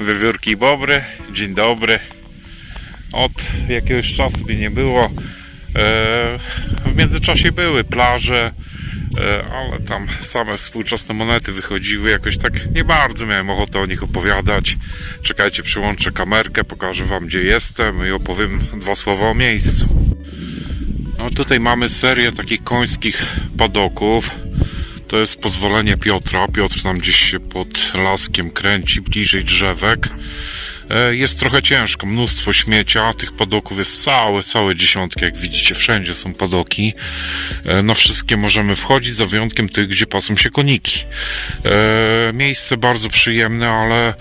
Wiewiórki i bobry, dzień dobry. Od jakiegoś czasu mnie nie było. E, W międzyczasie były plaże, e, ale tam same współczesne monety wychodziły. Jakoś tak nie bardzo miałem ochotę o nich opowiadać. Czekajcie, przyłączę kamerkę, pokażę Wam gdzie jestem i opowiem dwa słowa o miejscu. No tutaj mamy serię takich końskich padoków. To jest pozwolenie Piotra. Piotr tam gdzieś się pod laskiem kręci, bliżej drzewek. E, Jest trochę ciężko, mnóstwo śmiecia. Tych padoków jest całe, całe dziesiątki. Jak widzicie, wszędzie są padoki. E, Na wszystkie możemy wchodzić, za wyjątkiem tych, gdzie pasą się koniki. E, Miejsce bardzo przyjemne, ale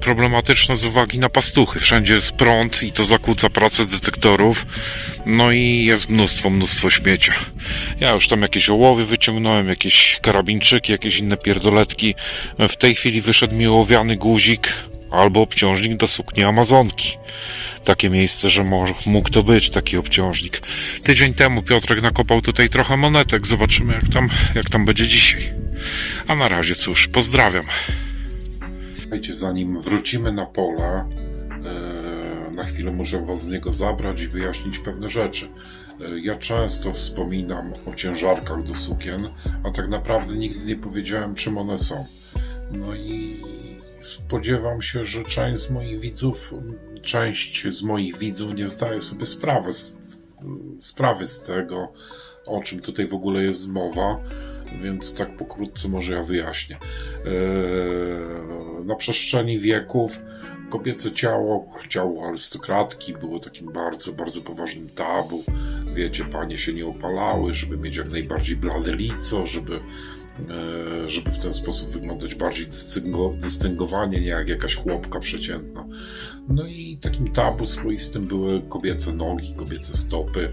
problematyczne z uwagi na pastuchy. Wszędzie jest prąd i to zakłóca pracę detektorów. No i jest mnóstwo, mnóstwo śmiecia. Ja już tam jakieś ołowie wyciągnąłem, jakieś karabinczyki, jakieś inne pierdoletki. W tej chwili wyszedł mi ołowiany guzik albo obciążnik do sukni Amazonki. Takie miejsce, że mógł to być taki obciążnik. Tydzień temu Piotrek nakopał tutaj trochę monetek. Zobaczymy jak tam, jak tam będzie dzisiaj. A na razie cóż, pozdrawiam. Słuchajcie, zanim wrócimy na pole, e, na chwilę muszę Was z niego zabrać i wyjaśnić pewne rzeczy. E, Ja często wspominam o ciężarkach do sukien, a tak naprawdę nigdy nie powiedziałem, czym one są. No i spodziewam się, że część z moich widzów, część z moich widzów nie zdaje sobie sprawy z, sprawy z tego, o czym tutaj w ogóle jest mowa, więc tak pokrótce może ja wyjaśnię. Eee, Na przestrzeni wieków kobiece ciało, ciało arystokratki było takim bardzo, bardzo poważnym tabu. Wiecie, panie się nie opalały, żeby mieć jak najbardziej blade lico, żeby, e, żeby w ten sposób wyglądać bardziej dystyngo, dystyngowanie, nie jak jakaś chłopka przeciętna. No i takim tabu swoistym były kobiece nogi, kobiece stopy. E,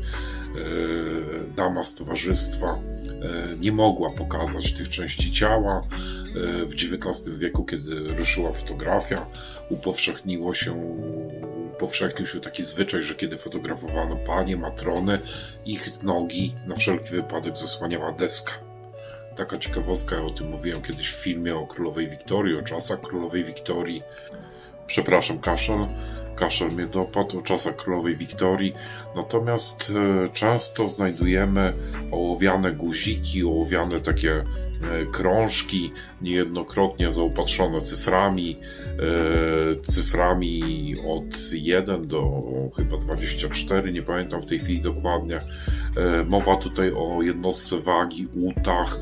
Dama z towarzystwa e, nie mogła pokazać tych części ciała. W XIX wieku, kiedy ruszyła fotografia, upowszechniło się, upowszechnił się taki zwyczaj, że kiedy fotografowano panie, matrony, ich nogi na wszelki wypadek zasłaniała deska. Taka ciekawostka, ja o tym mówiłem kiedyś w filmie o królowej Wiktorii, o czasach królowej Wiktorii. Przepraszam, kaszel. Kaszel mnie dopadł czasach królowej Wiktorii. Natomiast e, często znajdujemy ołowiane guziki, ołowiane takie e, krążki, niejednokrotnie zaopatrzone cyframi, e, cyframi od 1 do chyba 24, nie pamiętam w tej chwili dokładnie. Mowa tutaj o jednostce wagi, łutach.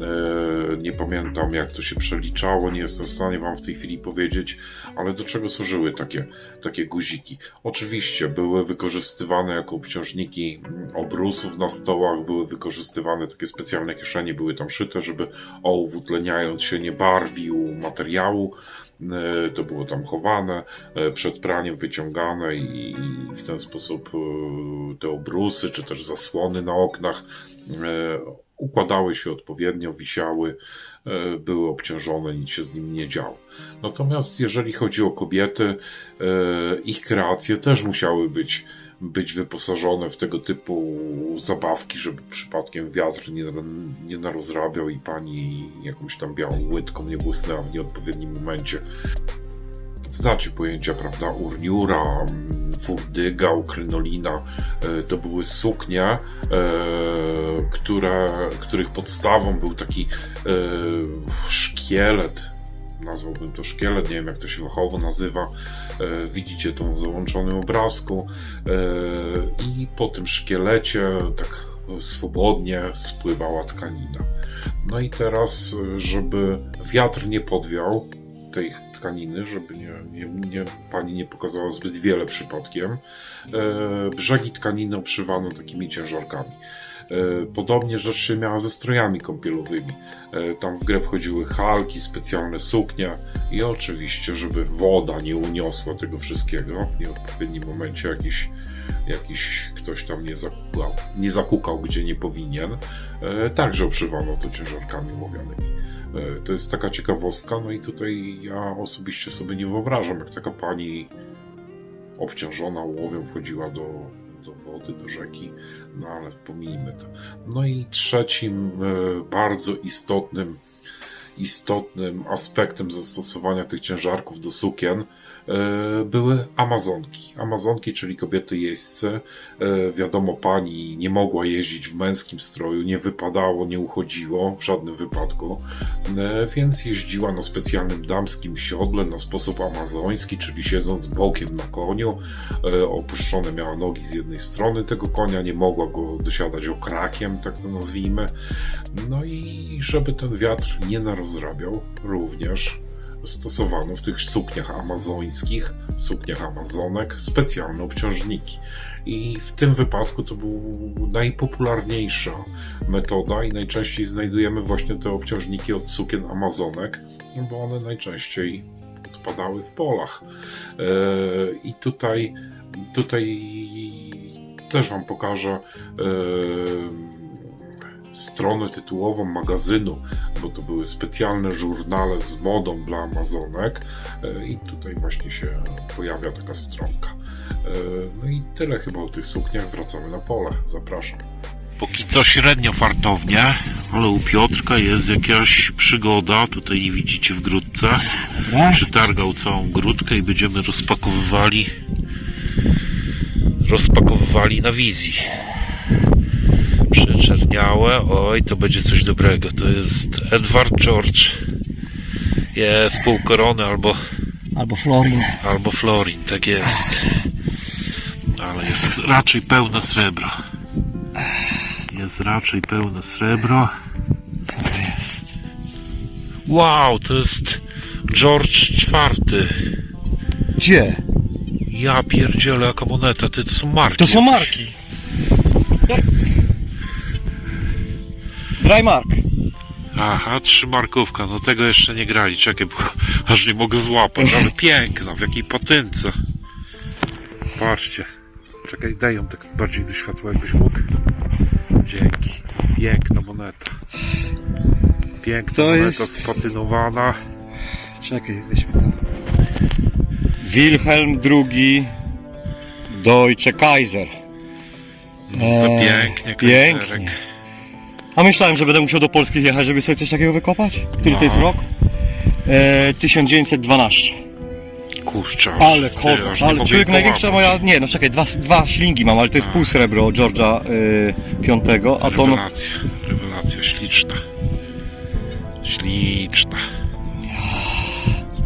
E, Nie pamiętam jak to się przeliczało, nie jestem w stanie Wam w tej chwili powiedzieć, ale do czego służyły takie, takie guziki? Oczywiście były wykorzystywane jako obciążniki mm, obrusów na stołach, były wykorzystywane takie specjalne kieszenie, były tam szyte, żeby ołów utleniając się nie barwił materiału. E, To było tam chowane, e, przed praniem wyciągane i w ten sposób te obrusy, czy też zasłony na oknach układały się odpowiednio, wisiały, e, były obciążone, nic się z nimi nie działo. Natomiast jeżeli chodzi o kobiety, e, ich kreacje też musiały być, być wyposażone w tego typu zabawki, żeby przypadkiem wiatr nie, nie narozrabiał i pani jakąś tam białą łydką nie błysnęła w nieodpowiednim momencie. Znacie pojęcia, prawda? Urniura, mm, furdygał, krynolina. E, To były suknie, które, których podstawą był taki e, szkielet. Nazwałbym to szkielet, nie wiem jak to się fachowo nazywa. E, Widzicie to na załączonym obrazku. I po tym szkielecie tak swobodnie spływała tkanina. No i teraz, żeby wiatr nie podwiał tej tkaniny, żeby nie, nie, nie, pani nie pokazała zbyt wiele przypadkiem, e, brzegi tkaniny obszywano takimi ciężarkami. E, Podobnie rzecz się miała ze strojami kąpielowymi. E, Tam w grę wchodziły halki, specjalne suknie i oczywiście, żeby woda nie uniosła tego wszystkiego, w nieodpowiednim momencie jakiś, jakiś ktoś tam nie zakukał, nie zakukał gdzie nie powinien, także obszywano to ciężarkami ołowianymi. E, To jest taka ciekawostka, no i tutaj ja osobiście sobie nie wyobrażam, jak taka pani obciążona ołowią wchodziła do, do wody, do rzeki, no ale pominijmy to. No i trzecim e, bardzo istotnym istotnym aspektem zastosowania tych ciężarków do sukien e, były Amazonki. Amazonki, czyli kobiety jeźdźcy. E, Wiadomo, pani nie mogła jeździć w męskim stroju, nie wypadało, nie uchodziło w żadnym wypadku, E, więc jeździła na specjalnym damskim siodle na sposób amazoński, czyli siedząc bokiem na koniu. Opuszczone miała nogi z jednej strony tego konia, nie mogła go dosiadać okrakiem, tak to nazwijmy. No i żeby ten wiatr nie narozrabiał, również stosowano w tych sukniach amazońskich, sukniach amazonek, specjalne obciążniki. I w tym wypadku to była najpopularniejsza metoda i najczęściej znajdujemy właśnie te obciążniki od sukien amazonek, bo one najczęściej odpadały w polach. E, I tutaj, tutaj też Wam pokażę e, stronę tytułową magazynu, bo to były specjalne żurnale z modą dla Amazonek e, i tutaj właśnie się pojawia taka stronka. E, No i tyle chyba o tych sukniach, wracamy na pole, zapraszam. Póki co średnio fartownie, ale u Piotrka jest jakaś przygoda. Tutaj nie widzicie w grudce. Dobra. Przytargał całą grudkę i będziemy rozpakowywali rozpakowywali na wizji. Przeczerniałe. Oj, to będzie coś dobrego. To jest Edward George. Jest pół korony albo, Albo Florin. albo Florin, tak jest. Ale jest raczej pełne srebro. Jest raczej pełne srebro. Co to jest? Wow, to jest George IV. Gdzie? Ja pierdzielę, jaka moneta, ty, to są marki. To są marki. Dry mark. Aha, trzy markówka, no tego jeszcze nie grali, czekaj, bo aż nie mogę złapać, ale piękna, w jakiej patynce. Patrzcie, czekaj, daj ją tak bardziej do światła, jakbyś mógł. Dzięki, piękna moneta. Piękna To moneta jest- spatynowana. Czekaj, weźmy tam. Wilhelm II Deutsche Kaiser. To Eee, pięknie, pięknie. A myślałem, że będę musiał do Polski jechać, żeby sobie coś takiego wykopać. Który to jest No. rok? Eee, 1912. Kurczę, Ale kot, aż nie ale człowiek jej największa moja, nie no czekaj, dwa, dwa ślingi mam, ale to jest pół srebro George'a y, V, a to no, Rewelacja, rewelacja, śliczna. Śliczna.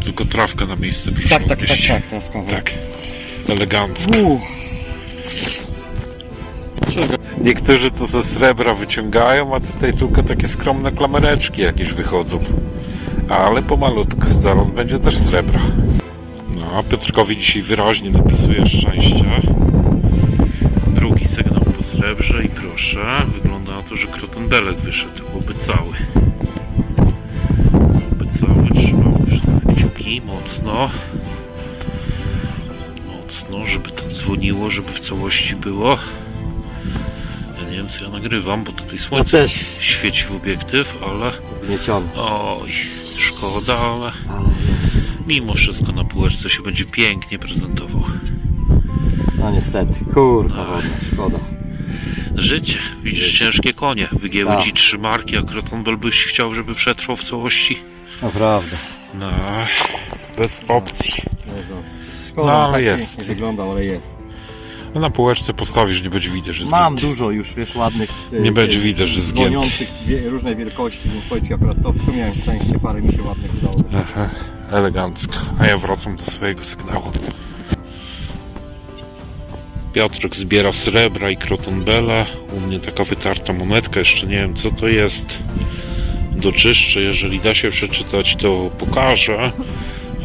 Tylko trawka na miejsce przyszła. tak, tak, tak, gdzieś. tak, trawka. Tak, elegancko. Uff. Niektórzy to ze srebra wyciągają, a tutaj tylko takie skromne klamereczki jakieś wychodzą. Ale pomalutku, zaraz będzie też srebro. No, Piotrkowi dzisiaj wyraźnie napisuje szczęście. Drugi sygnał po srebrze i proszę, wygląda na to, że krotenbelek wyszedł, byłby cały. Byłby cały, trzymamy wszyscy kciuki mocno. Mocno, żeby to dzwoniło, żeby w całości było. Co ja nagrywam, bo tutaj słońce też. świeci w obiektyw, ale Zgnieciony. oj, szkoda, ale Ale jest. mimo wszystko na półeczce się będzie pięknie prezentował. No niestety, kurwa wodna, szkoda. Życie, widzisz, ciężkie konie, wygięły Tak. ci trzy marki, a Krotonbel byś chciał, żeby przetrwał w całości? Naprawdę. No, bez opcji. Szkoda, No, ale tak jest. pięknie wyglądał, ale jest. No, na półeczce postawisz, nie będzie widać, że Mam zgięty. dużo już, wiesz, ładnych... e, Nie będzie e, widać, że zgięty. Dzwoniących wie, różnej wielkości, więc powiem Ci akurat to, w to miałem szczęście, parę mi się ładnych udało. Aha, elegancko. A ja wracam do swojego sygnału. Piotrek zbiera srebra i krotonbele. U mnie taka wytarta monetka, jeszcze nie wiem co to jest. Doczyszczę, jeżeli da się przeczytać to pokażę.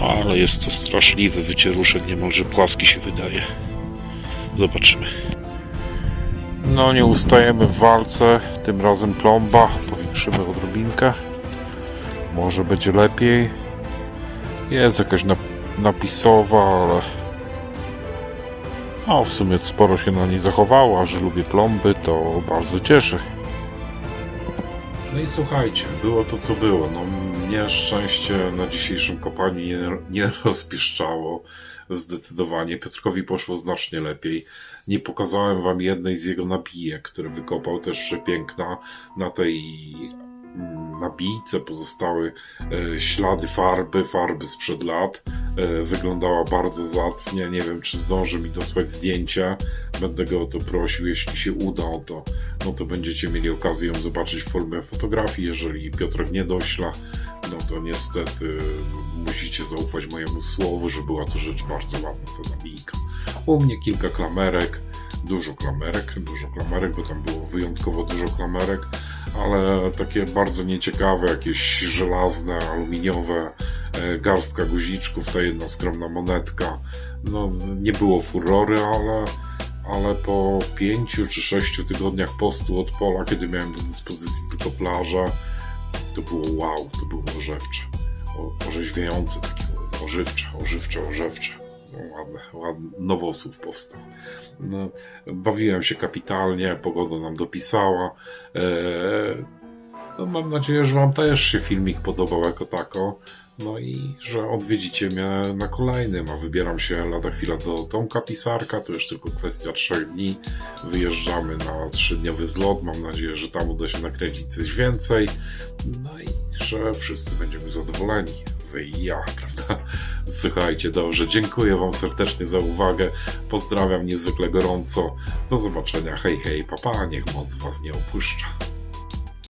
Ale jest to straszliwy wycieruszek, niemalże płaski się wydaje. Zobaczymy. No nie ustajemy w walce, tym razem plomba. Powiększymy odrobinkę. Może będzie lepiej. Jest jakaś nap- napisowa, ale. No, w sumie sporo się na niej zachowało, a że lubię plomby, to bardzo cieszy. No i słuchajcie, było to co było. No, mnie szczęście na dzisiejszym kopaniu nie, nie rozpieszczało. Zdecydowanie. Piotrkowi poszło znacznie lepiej. Nie pokazałem wam jednej z jego nabijek, które wykopał też przepiękna na tej mm, na bijce pozostały e, ślady farby, farby sprzed lat. E, wyglądała bardzo zacnie. Nie wiem, czy zdąży mi dosłać zdjęcia. Będę go o to prosił. Jeśli się uda, to, no to będziecie mieli okazję zobaczyć w formie fotografii. Jeżeli Piotrek nie dośla, no to niestety musicie zaufać mojemu słowu, że była to rzecz bardzo ładna, ta nabijka. U mnie kilka klamerek, dużo klamerek, dużo klamerek, bo tam było wyjątkowo dużo klamerek, ale takie bardzo nieciekawe, jakieś żelazne, aluminiowe, garstka guziczków, ta jedna skromna monetka. No, nie było furory, ale, ale po pięciu czy sześciu tygodniach postu od pola, kiedy miałem do dyspozycji tylko plażę, to było wow, to było ożewcze. O, orzeźwiające, takie ożywcze, ożywcze, ożewcze. No, ładne, ładny nowosłów powstał. No, bawiłem się kapitalnie, pogoda nam dopisała. Eee, no, mam nadzieję, że Wam też się filmik podobał jako tako. No i że odwiedzicie mnie na kolejnym, a wybieram się lada chwila do Tomka Pisarka, to już tylko kwestia trzech dni. Wyjeżdżamy na trzydniowy zlot, mam nadzieję, że tam uda się nakręcić coś więcej. No i że wszyscy będziemy zadowoleni. Wy i ja, prawda? Słuchajcie, dobrze, dziękuję Wam serdecznie za uwagę. Pozdrawiam niezwykle gorąco. Do zobaczenia. Hej, hej, papa, niech moc Was nie opuszcza.